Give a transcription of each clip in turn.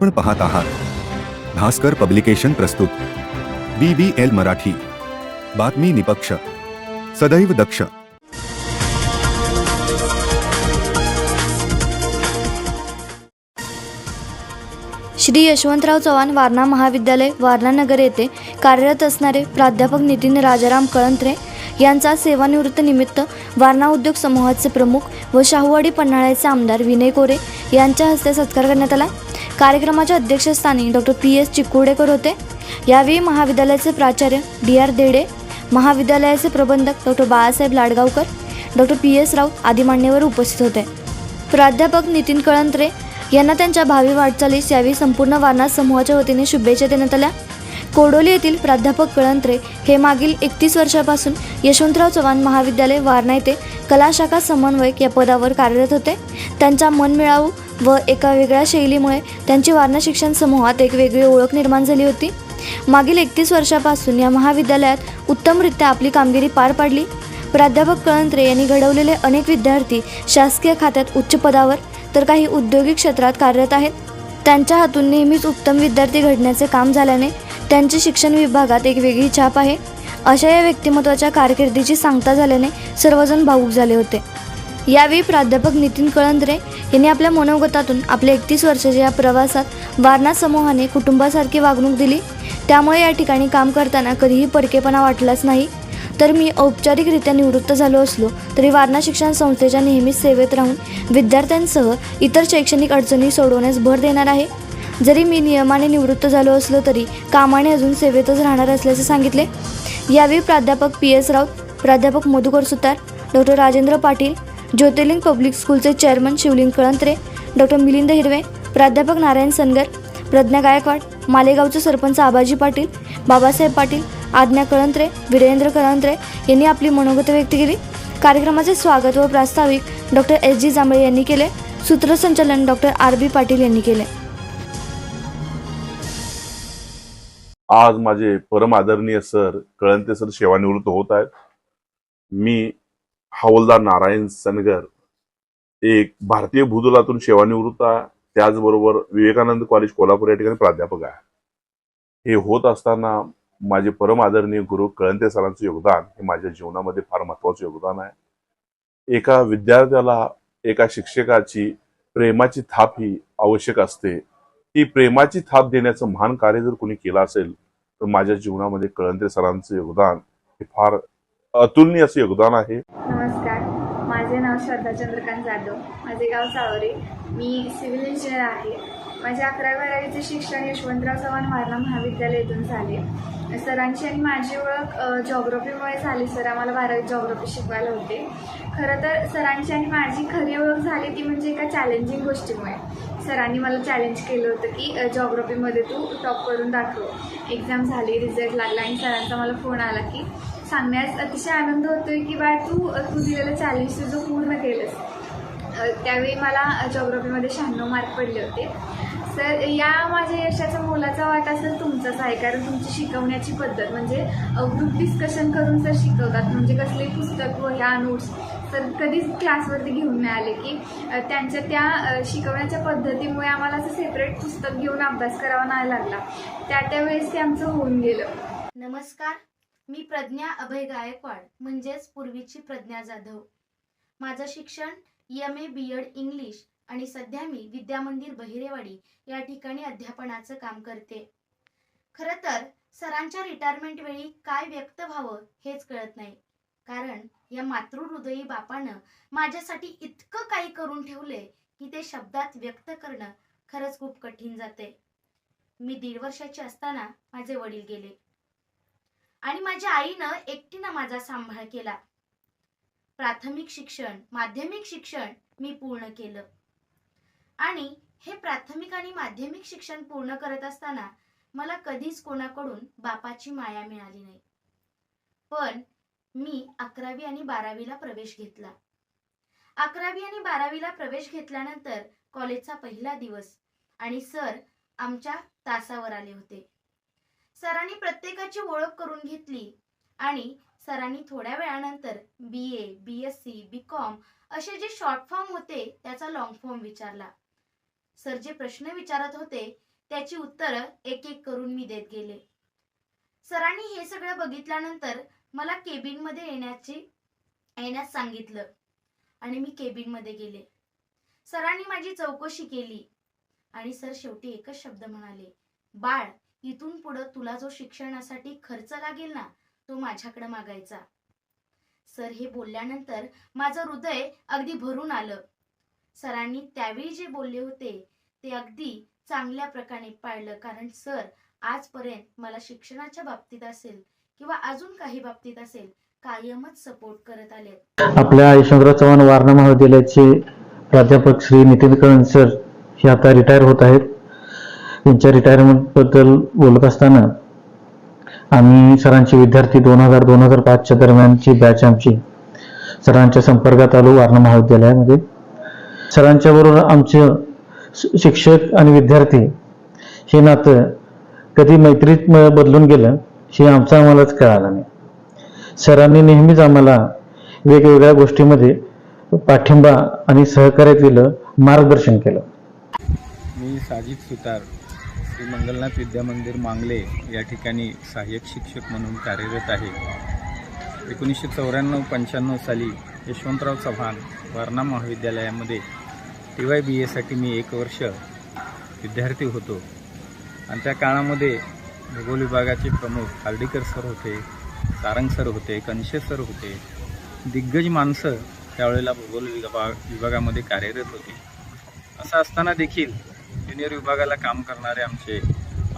आपण पाहत आहात. भास्कर पब्लिकेशन प्रस्तुत. B B L Marathi. बातमी निपक्ष. सदैव दक्ष. श्री यशवंतराव चव्हाण वारणा महाविद्यालय वारणानगर येथे कार्यरत असणारे प्राध्यापक नितीन राजाराम कळंत्रे यांचा सेवानिवृत्त निमित्त वारणा उद्योग समूहाचे प्रमुख व शाहूवाडी पन्हाळ्याचे आमदार विनय कोरे यांच्या हस्ते सत्कार करण्यात आला. कार्यक्रमाच्या अध्यक्षस्थानी डॉक्टर पी एस चिकुडेकर होते. यावेळी महाविद्यालयाचे प्राचार्य डी आर देडे महाविद्यालयाचे प्रबंधक doctor Balasaheb Ladgaonkar doctor P S Raut आदी मान्यवर उपस्थित होते. प्राध्यापक नितीन कळंत्रे यांना त्यांच्या भावी वाटचालीस यावेळी संपूर्ण वारणा समूहाच्या वतीने शुभेच्छा देण्यात आल्या. कोडोली येथील प्राध्यापक कळंत्रे हे मागील एकतीस वर्षापासून यशवंतराव चव्हाण महाविद्यालय वारणा येथे कलाशाखा समन्वयक या पदावर कार्यरत होते. त्यांच्या मनमिळावू व एका वेगळ्या शैलीमुळे त्यांची वारणा शिक्षण समूहात एक वेगळी ओळख निर्माण झाली होती. मागील एकतीस वर्षापासून या महाविद्यालयात उत्तमरित्या आपली कामगिरी पार पाडली. प्राध्यापक कळंत्रे यांनी घडवलेले अनेक विद्यार्थी शासकीय खात्यात उच्च पदावर तर काही औद्योगिक क्षेत्रात कार्यरत आहेत. त्यांच्या हातून नेहमीच उत्तम विद्यार्थी घडण्याचे काम झाल्याने त्यांची शिक्षण विभागात एक वेगळी छाप आहे. अशा या व्यक्तिमत्वाच्या कारकिर्दीची सांगता झाल्याने सर्वजण भावूक झाले होते. यावेळी प्राध्यापक नितीन कळंद्रे यांनी आपल्या मनोगतातून आपल्या एकतीस वर्षाच्या या प्रवासात वारणा समूहाने कुटुंबासारखी वागणूक दिली. त्यामुळे या ठिकाणी काम करताना कधीही परकेपणा वाटलाच नाही. तर मी औपचारिकरित्या निवृत्त झालो असलो तरी वारणा शिक्षण संस्थेच्या नेहमीच सेवेत राहून विद्यार्थ्यांसह इतर शैक्षणिक अडचणी सोडवण्यास भर देणार आहे. जरी मी नियमाने निवृत्त झालो असलो तरी कामाने अजून सेवेतच राहणार असल्याचे सांगितले. यावेळी प्राध्यापक पी एस राऊत प्राध्यापक मधुकर सुतार डॉक्टर राजेंद्र पाटील ज्योतिर्लिंग पब्लिक स्कूलचे चेअरमन शिवलिंग कळंत्रे डॉक्टर मिलिंद हिरवे प्राध्यापक नारायण सनगर प्रज्ञा गायकवाड मालेगावचे सरपंच आबाजी पाटील बाबासाहेब पाटील आज्ञा कळंत्रे वीरेंद्र कळंत्रे यांनी आपली मनोगत व्यक्त केली. कार्यक्रमाचे स्वागत व प्रास्ताविक डॉक्टर एस जी जांभळे यांनी केले. सूत्रसंचालन डॉक्टर आर बी पाटील यांनी केले. आज माझे परम आदरणीय सर कळंते सर सेवानिवृत्त होत आहेत. मी हवलदार नारायण सनगर एक भारतीय भूदलातून सेवानिवृत्त आहे. त्याचबरोबर विवेकानंद कॉलेज कोल्हापूर या ठिकाणी प्राध्यापक आहे. हे होत असताना माझे परम आदरणीय गुरु कळंते सरांचं योगदान हे माझ्या जीवनामध्ये फार महत्वाचं योगदान आहे. एका विद्यार्थ्याला एका शिक्षकाची प्रेमाची थाप ही आवश्यक असते. ती प्रेमाची थाप देण्याचं महान कार्य जर कोणी केलं असेल तर माझ्या जीवनामध्ये कळंत्रे सरांचं योगदान हे फार अतुलनीय असं योगदान आहे. नमस्कार. माझे नाव श्रद्धा चंद्रकांत जाधव. माझे गाव सावरे. मी सिव्हिल इंजिनियर आहे. माझे अकरावी बारावीचे शिक्षण यशवंतराव चव्हाण वारणा महाविद्यालयातून झाले. सरांची आणि माझी ओळख जॉग्रफीमुळे झाली. सर आम्हाला बारावी जॉग्रफी शिकवायला होते. खरं तर सरांची आणि माझी खरी ओळख झाली ती म्हणजे एका चॅलेंजिंग गोष्टीमुळे. सरांनी मला चॅलेंज केलं होतं की जॉग्रफीमध्ये तू टॉप करून दाखव. एक्झाम झाली रिझल्ट लागला आणि सरांचा मला फोन आला की सांगण्यास अतिशय आनंद होतोय की बाय तू तू दिलेलं चॅलेंज तुझं पूर्ण केलंस. त्यावेळी मला जॉग्रफीमध्ये शहाण्णव मार्क पडले होते. सर या माझ्या यशाचा मोलाचा वाटा सर तुमचाच आहे कारण तुमची शिकवण्याची पद्धत म्हणजे ग्रुप डिस्कशन करून सर शिकवतात म्हणजे कसले पुस्तक व ह्या नोट्स सर कधीच क्लासवरती घेऊन नाही आले की त्यांच्या त्या शिकवण्याच्या पद्धतीमुळे आम्हाला असं सेपरेट पुस्तक घेऊन अभ्यास करावा नाही लागला. त्या त्यावेळेस ते आमचं होऊन गेलं. नमस्कार मी प्रज्ञा अभय गायकवाड म्हणजेच पूर्वीची प्रज्ञा जाधव. माझं शिक्षण M A B Ed English आणि सध्या मी विद्यामंदिर बहिरेवाडी या ठिकाणी अध्यापनाचं काम करते. खरं तर सरांच्या रिटायरमेंट वेळी काय व्यक्त व्हावं हेच कळत नाही. कारण या मातृहृदयी बापानं माझ्यासाठी इतकं काही करून ठेवले की ते शब्दात व्यक्त करणं खरंच खूप कठीण जाते. मी दीड वर्षाची असताना माझे वडील गेले. आणि माझ्या आईनं एकटीनं माझा सांभाळ केला. प्राथमिक शिक्षण माध्यमिक शिक्षण मी पूर्ण केलं. आणि हे प्राथमिक आणि माध्यमिक शिक्षण पूर्ण करत असताना मला कधीच कोणाकडून बापाची माया मिळाली नाही. पण मी अकरावी आणि बारावीला प्रवेश घेतला. अकरावी आणि बारावीला प्रवेश घेतल्यानंतर कॉलेजचा पहिला दिवस आणि सर आमच्या तासावर आले होते. सरांनी प्रत्येकाची ओळख करून घेतली आणि सरांनी थोड्या वेळानंतर B A B S C B com असे जे शॉर्ट फॉर्म होते त्याचा लॉंग फॉर्म विचारला. सर जे प्रश्न विचारत होते त्याची उत्तरं एक एक करून मी देत गेले. सरांनी हे सगळं बघितल्यानंतर मला केबिनमध्ये येण्याची येण्यास सांगितलं. आणि मी केबिनमध्ये गेले. सरांनी माझी चौकशी केली. आणि सर शेवटी एकच शब्द म्हणाले बाळ इथून पुढं तुला जो शिक्षणासाठी खर्च लागेल ना तो माझ्याकडे मागायचा. सर हे बोलल्यानंतर माझं हृदय अगदी भरून आलं. सरांनी त्यावेळी जे बोलले होते ते अगदी चांगल्या प्रकारे पाळलं. कारण सर आजपर्यंत मला शिक्षणाच्या बाबतीत असेल किंवा अजून काही बाबतीत असेल कायमच सपोर्ट करत आले आपल्या यशवंतराव चव्हाण वारणा महाविद्यालयाचे प्राध्यापक श्री नितीन कळण सर हे आता रिटायर होत आहेत. त्यांच्या रिटायरमेंटबद्दल बोलत असताना आम्ही सरांचे विद्यार्थी दोन हजार दोन हजार पाचच्या दरम्यानची बॅच आमची सरांच्या संपर्कात आलो वारणा महाविद्यालयामध्ये. सरांच्या बरोबर आमचे शिक्षक आणि विद्यार्थी हे नातं कधी मैत्रीत बदलून गेलं. हे आमचं आम्हालाच कळालं नाही. सरांनी नेहमीच आम्हाला वेगवेगळ्या गोष्टीमध्ये पाठिंबा आणि सहकार्य दिलं मार्गदर्शन केलं. मी साजिद सुतार श्री मंगलनाथ विद्यामंदिर मांगले या ठिकाणी सहाय्यक शिक्षक म्हणून कार्यरत आहे. एकोणीसशे चौऱ्याण्णव पंच्याण्णव साली यशवंतराव चव्हाण वारणा महाविद्यालयामध्ये टी वाय बी एसाठी मी एक वर्ष विद्यार्थी होतो. आणि त्या काळामध्ये भूगोल विभागाचे प्रमुख हार्डीकर सर होते सारंग सर होते कनशे सर होते दिग्गज माणसं त्यावेळेला भूगोल विभाग विभागामध्ये कार्यरत होती. असं असताना देखील ज्युनियर विभागाला काम करणारे आमचे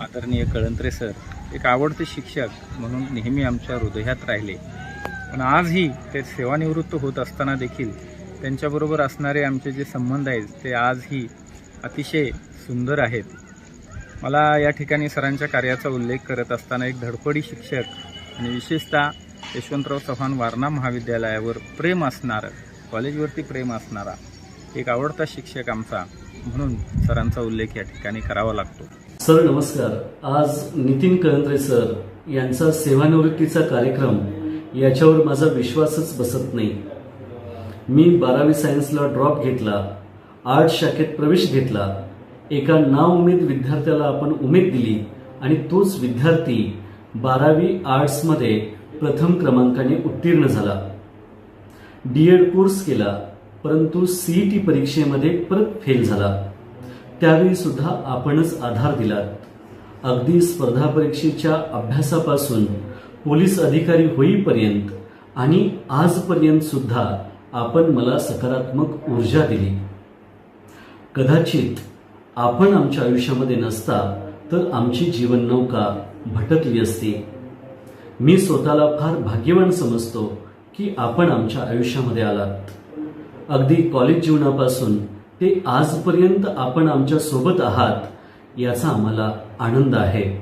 आदरणीय कळंत्रे सर एक आवडते शिक्षक म्हणून नेहमी आमच्या हृदयात राहिले. पण आजही ते सेवानिवृत्त होत असताना देखील त्यांच्याबरोबर असणारे आमचे जे संबंध आहेत ते आजही अतिशय सुंदर आहेत. मला या ठिकाणी सरांच्या कार्याचा उल्लेख करत असताना एक धडपडी शिक्षक आणि विशेषतः यशवंतराव चव्हाण वारणा महाविद्यालयावर प्रेम असणारं कॉलेजवरती प्रेम असणारा एक आवडता शिक्षक आमचा म्हणून सरांचा उल्लेख या ठिकाणी करावा लागतो. सर नमस्कार. आज नितीन कळंत्रे सर यांचा सेवानिवृत्तीचा कार्यक्रम याच्यावर माझा विश्वासच बसत नाही. मी बारावी सायन्सला ड्रॉप घेतला आर्ट शाखेत प्रवेश घेतला एका नाउमेद विद्यार्थ्याला आपण उमेद दिली आणि तोच विद्यार्थी बारावी आर्ट्समध्ये प्रथम क्रमांकाने उत्तीर्ण झाला. डी एड कोर्स केला परंतु सीईटी परीक्षेमध्ये परत फेल झाला. त्यावेळी सुद्धा आपणच आधार दिलात अगदी स्पर्धा परीक्षेच्या अभ्यासापासून पोलीस अधिकारी होईपर्यंत आणि आजपर्यंत सुद्धा आपण मला सकारात्मक ऊर्जा दिली. कदाचित आपण आमच्या आयुष्यामध्ये नसता तर आमची जीवन नौका भटकली असती. मी स्वतःला फार भाग्यवान समजतो की आपण आमच्या आयुष्यामध्ये आलात. अगदी कॉलेज जीवनापासून ते आजपर्यंत आपण आमच्यासोबत आहात याचा आम्हाला आनंद आहे.